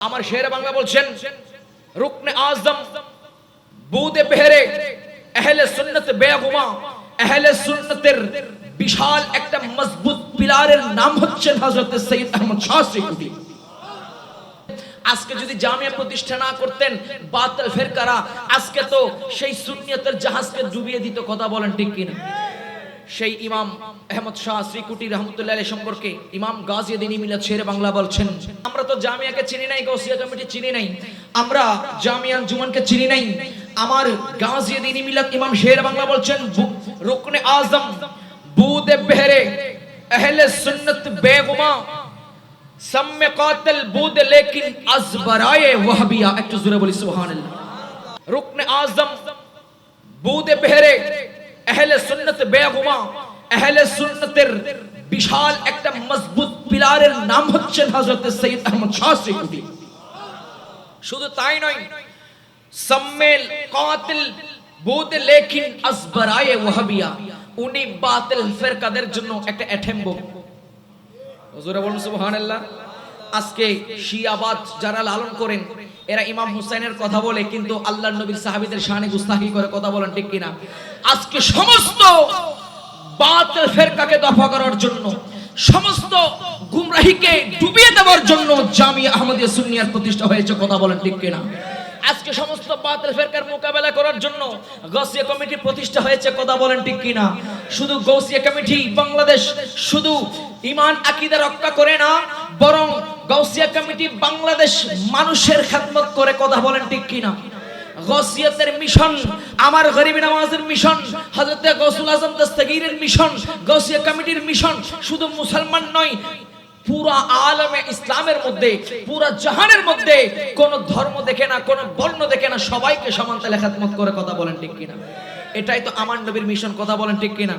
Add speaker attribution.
Speaker 1: আমার শের বাংলা বলছেন, রুকনে আজম বুদে পেহরে আহলে সুন্নত বেগুমা আহলে সুন্নতের বিশাল একটা মজবুত পিলারের নাম হচ্ছেন হযরত সৈয়দ আহমদ শাহ সিকুটি আজকে যদি জামিয়া প্রতিষ্ঠা না করতেন, বাতিল ফেরকারা, আজকে তো সেই সুন্নিয়তের জাহাজকে ডুবিয়ে দিত, কথা বলেন ঠিক কিনা? সেই ইমাম আহমদ শাহ শ্রীকুটি রহমতুল্লাহ সম্পর্কে ইমাম গাজিউদ্দিন মিলা ছেড়ে বাংলা বলছেন। আমরা তো জামিয়াকে চিনি নাই গৌসিয়া কমিটি চিনি নাই। আমরা জামিয়ান জুমানকে চিনি নাই। আমার গাজিউদ্দিন মিলাদ ইমাম শের বাংলা বলছেন রুকনে আজম, বুদে বেহরে, আহলে সুন্নত বেগুমা সাম্যে কাতিল বুদে, লেকিন আজবরায়ে ওয়াহাবিয়া। একটু জোরে বলি, সুবহানাল্লাহ। রুকনে আজম, বুদে বেহরে আহলে সুন্নত বেগুমা, আহলে সুন্নতের বিশাল একটা মজবুত পিলারের নাম হচ্ছেন হযরত সৈয়দ আহমদ শাহ সিকুটি শুধু তাই নয়, সম্মেল কাতিল বুদ লেকিন আসবরায়ে ওয়াহাবিয়া, উনি বাতিল ফিরকাদের জন্য একটা অ্যাটেম্প হুজুরে বলুন সুবহানাল্লাহ। আজকে শিয়াবাদ যারা লালন করেন, এরা ইমাম হুসাইনের কথা বলে, কিন্তু আল্লাহর নবীর সাহাবীদের শানে গুস্তাখি করে কথা বলেন ঠিক কিনা? আজকে সমস্ত বাতিল ফেরকাকে দফা করার জন্য, সমস্ত গুমরাহিকে ডুবিয়ে দেওয়ার জন্য জামিয়া আহমদিয়া সুন্নিয়ার প্রতিষ্ঠা হয়েছে কথা বলেন ঠিক কিনা? আজকে সমস্ত বাতিল ফেরকার মোকাবেলা করার জন্য গৌসিয়া কমিটি প্রতিষ্ঠা হয়েছে কথা বলেন ঠিক কিনা? শুধু গৌসিয়া কমিটি, বাংলাদেশ শুধু ইমান, আকীদা রক্ষা করে না, বরং গৌসিয়া কমিটি বাংলাদেশ মানুষের খেদমত করে কথা বলেন ঠিক কিনা? গসিয়তের মিশন, আমার গরিব নামাজের মিশন, হযরত গৌসুল আজম মিশন গৌসিয়া কমিটির মিশন শুধু মুসলমান নয়, পুরা আলমে ইসলামের মধ্যে, পুরা জাহানের মধ্যে কোন ধর্ম দেখে না, কোন বর্ণ দেখে না, সবাইকে সমান তালে খেদমত করে কথা বলেন ঠিক কিনা? এটাই তো আমার নবীর মিশন, কথা বলেন ঠিক কিনা?